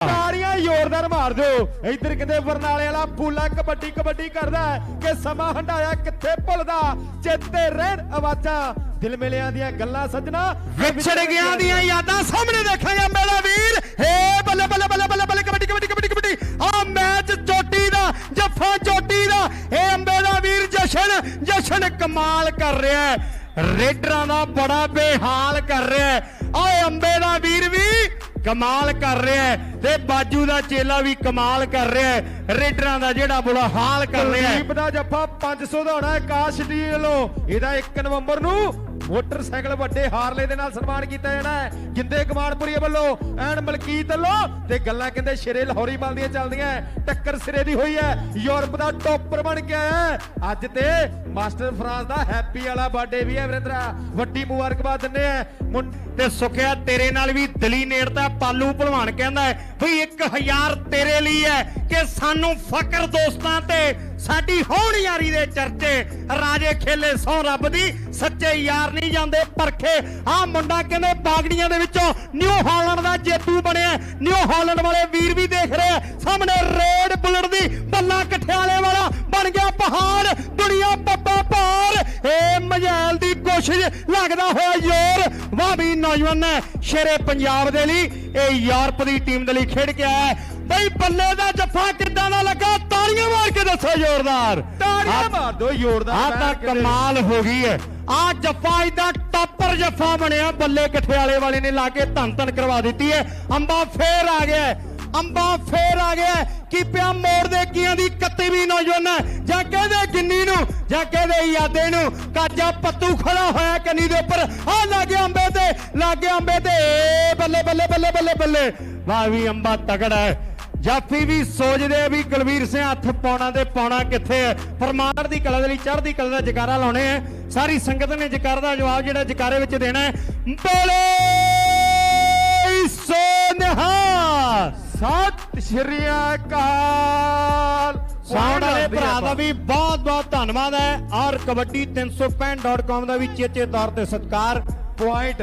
ਤਾੜੀਆਂ ਜ਼ੋਰਦਾਰ ਮਾਰ ਦਿਓ। ਇੱਧਰ ਕਿਤੇ ਬਰਨਾਲੇ ਵਾਲਾ ਪੂਲਾ ਕਬੱਡੀ ਕਬੱਡੀ ਕਰਦਾ ਹੈ ਕਿ ਸਮਾਂ ਹੰਡਾਇਆ ਕਿੱਥੇ ਭੁੱਲਦਾ? ਚੇਤੇ ਰਹਿਣ ਆਵਾਜ਼ਾਂ। ਦਿਲ ਮਿਲਿਆਂ ਦੀਆਂ ਗੱਲਾਂ ਸੱਜਣਾ। ਵਿਛੜ ਗਿਆ ਦੀਆਂ ਯਾਦਾਂ ਸਾਹਮਣੇ ਦੇਖਾਂਗੇ ਮੇਰਾ ਵੀਰ। ਹੇ ਬੱਲੇ ਬੱਲੇ ਬੱਲੇ ਬੱਲੇ ਬੱਲੇ ਕਬੱਡੀ ਕਬੱਡੀ ਕਬੱਡੀ ਕਬੱਡੀ। ਆ ਮੈਚ ਚੋਟੀ ਦਾ, ਜੱਫਾ ਚੋਟੀ ਦਾ। ਹੇ ਅੰਬੇ ਦਾ ਵੀਰ ਜਸ਼ਨ ਜਸ਼ਨ ਕਮਾਲ ਕਰ ਰਿਹਾ ਹੈ। ਰੇਡਰਾਂ ਦਾ ਬੜਾ ਬੇਹਾਲ ਕਰ ਰਿਹਾ ਹੈ। ਓਏ ਅੰਬੇ ਦਾ ਵੀਰ ਵੀ ਕਮਾਲ ਕਰ ਰਿਹਾ ਹੈ ਤੇ ਬਾਜੂ ਦਾ ਚੇਲਾ ਵੀ ਕਮਾਲ ਕਰ ਰਿਹਾ ਹੈ। ਰੇਡਰਾਂ ਦਾ ਜਿਹੜਾ ਬੁਰਾ ਹਾਲ ਕਰ ਰਿਹਾ ਹੈ। ਕੁਲਦੀਪ ਦਾ ਜੱਫਾ 500 ਦਾ ਹੋਣਾ ਹੈ ਕਾਸ਼ ਡੀ ਵੱਲੋਂ ਇਹਦਾ 1 ਨਵੰਬਰ ਨੂੰ ਮੋਟਰਸਾਈਕਲ ਵੱਡੇ ਹਾਰਲੇ ਦੇ ਨਾਲ ਸਨਮਾਨ ਕੀਤਾ ਜਾਣਾ ਹੈ। ਜਿੰਦੇ ਕਮਾਨਪੁਰੀ ਵੱਲੋਂ ਐਨ ਮਲਕੀਤ ਵੱਲੋਂ ਤੇ ਗੱਲਾਂ ਕਹਿੰਦੇ ਸ਼ਿਰੇ ਲਾਹੌਰੀ ਮਲ ਦੀਆਂ ਚੱਲਦੀਆਂ ਟੱਕਰ ਸਿਰੇ ਦੀ ਹੋਈ ਹੈ। ਯੂਰਪ ਦਾ ਟੌਪਰ ਬਣ ਕੇ ਆਇਆ ਅੱਜ ਤੇ ਮਾਸਟਰ ਫਰਾਂਸ ਦਾ ਹੈਪੀ ਵਾਲਾ ਬਰਥਡੇ ਵੀ ਹੈ ਵਰਿੰਦਰਾ। ਵੱਡੀ ਮੁਬਾਰਕਬਾਦ ਦਿੰਦੇ ਆ। ਤੇ ਸੁਖਿਆ ਤੇਰੇ ਨਾਲ ਵੀ ਦਲੀ ਨੇੜਤਾ ਪਾਲੂ ਭਲਵਾਨ ਕਹਿੰਦਾ ਹੈ ਵੀ 1000 ਤੇਰੇ ਲਈ ਹੈ ਕਿ ਸਾਨੂੰ ਫਕਰ ਦੋਸਤਾਂ ਤੇ ਸਾਡੀ ਹੋਣ ਯਾਰੀ ਦੇ ਚਰਚੇ। ਰਾਜੇ ਖੇਲੇ ਸੌ ਰੱਬ ਦੀ, ਸੱਚੇ ਯਾਰ ਨਹੀਂ ਜਾਂਦੇ ਪਰਖੇ। ਆ ਮੁੰਡਾ ਕਹਿੰਦੇ ਬਾਗੜੀਆਂ ਦੇ ਵਿੱਚੋਂ ਨਿਊ ਹਾਲੈਂਡ ਦਾ ਜੇਤੂ ਬਣਿਆ। ਨਿਊ ਹਾਲੈਂਡ ਵਾਲੇ ਵੀਰ ਵੀ ਦੇਖ ਰਹੇ ਸਾਹਮਣੇ ਰੇਡ ਬੁਲਟ ਦੀ ਬੱਲਾ ਕਠਿਆਲੇ ਵਾਲਾ ਬਣ ਗਿਆ ਪਹਾੜ। ਦੁਨੀਆ ਪੱਪਾ ਪਾਰ। ਏ ਮਜੈਲ ਦੀ ਕੋਸ਼ਿਸ਼ ਲੱਗਦਾ ਹੋਇਆ ਜ਼ੋਰ ਵਾਹ ਵੀ ਨੌਜਵਾਨ ਹੈ। ਸ਼ੇਰੇ ਪੰਜਾਬ ਦੇ ਲਈ ਇਹ ਯੂਰਪ ਦੀ ਟੀਮ ਦੇ ਲਈ ਖੇਡ ਕੇ ਆਇਆ ਬਈ ਬੱਲੇ ਦਾ ਜੱਫਾ ਕਿੱਦਾਂ ਦਾ ਲੱਗਾ? ਤਾੜੀਆਂ ਮਾਰ ਕੇ ਦੱਸੋ ਜ਼ੋਰਦਾਰ। ਤਾੜੀਆਂ ਆਹ- ਮਾਰ ਦਿਓ ਜ਼ੋਰਦਾਰ ਆਹ ਤਾਂ। ਕਮਾਲ ਹੋ ਗਈ ਹੈ। ਆ ਜੱਫਾ ਇਦਾਂ ਟੱਪਰ ਜੱਫਾ ਬਣਿਆ। ਬੱਲੇ ਕਠਿਆਲੇ ਵਾਲੇ ਨੇ ਲਾ ਕੇ ਧੰਨ ਧੰਨ ਕਰਵਾ ਦਿੱਤੀ ਹੈ। ਅੰਬਾ ਫੇਰ ਆ ਗਿਆ। ਅੰਬਾ ਫੇਰ ਆ ਗਿਆ। ਕੀ ਪਿਆ ਮੋੜ ਦੇ ਕੀਆਂ ਦੀ ਕੱਤੀ ਵੀ ਨੌਜਵਾਨ ਹੈ। ਜਾਂ ਕਹਦੇ ਗਿੰਨੀ ਨੂੰ ਜਾਂ ਕਹਦੇ ਯਾਦੇ ਨੂੰ? ਕਾਜਾ ਪੱਤੂ ਖੜਾ ਹੋਇਆ ਕੰਨੀ ਦੇ ਉੱਪਰ। ਆ ਲੱਗੇ ਅੰਬੇ ਤੇ ਲੱਗੇ ਅੰਬੇ ਤੇ। ਬੱਲੇ ਬੱਲੇ ਬੱਲੇ ਬੱਲੇ ਬੱਲੇ। ਵਾਹ ਵੀ ਅੰਬਾ ਤਗੜਾ ਹੈ। ਜਾਫੀ ਵੀ ਸੋਚਦੇ ਆ ਵੀ ਕੁਲਵੀਰ ਸਿੰਘ ਹੱਥ ਪਾਉਣਾ ਤੇ ਪਾਉਣਾ ਕਿੱਥੇ ਹੈ ਫਰਮਾਨ ਦੀ ਕਲਾ ਦੇ ਲਈ ਚੜ੍ਹਦੀ ਕਲਾ ਦਾ ਜਕਾਰਾ ਲਾਉਣੇ ਹੈ ਸਾਰੀ ਸੰਗਤ ਨੇ ਜਕਾਰ ਦਾ ਜਵਾਬ ਜਿਹੜਾ ਜਕਾਰੇ ਵਿੱਚ ਦੇਣਾ ਹੈ। ਬੋਲੇ ਸੋਨਹਾ! ਸਤਿ ਸ਼੍ਰੀ ਅਕਾਲ! ਵਾਲੇ ਭਰਾ ਦਾ ਵੀ ਬਹੁਤ ਬਹੁਤ ਧੰਨਵਾਦ ਹੈ। ਔਰ ਕਬੱਡੀ 365.com ਦਾ ਵੀ ਚੇਚੇ ਤੌਰ ਤੇ ਸਤਿਕਾਰ ਪੁਆਇੰਟ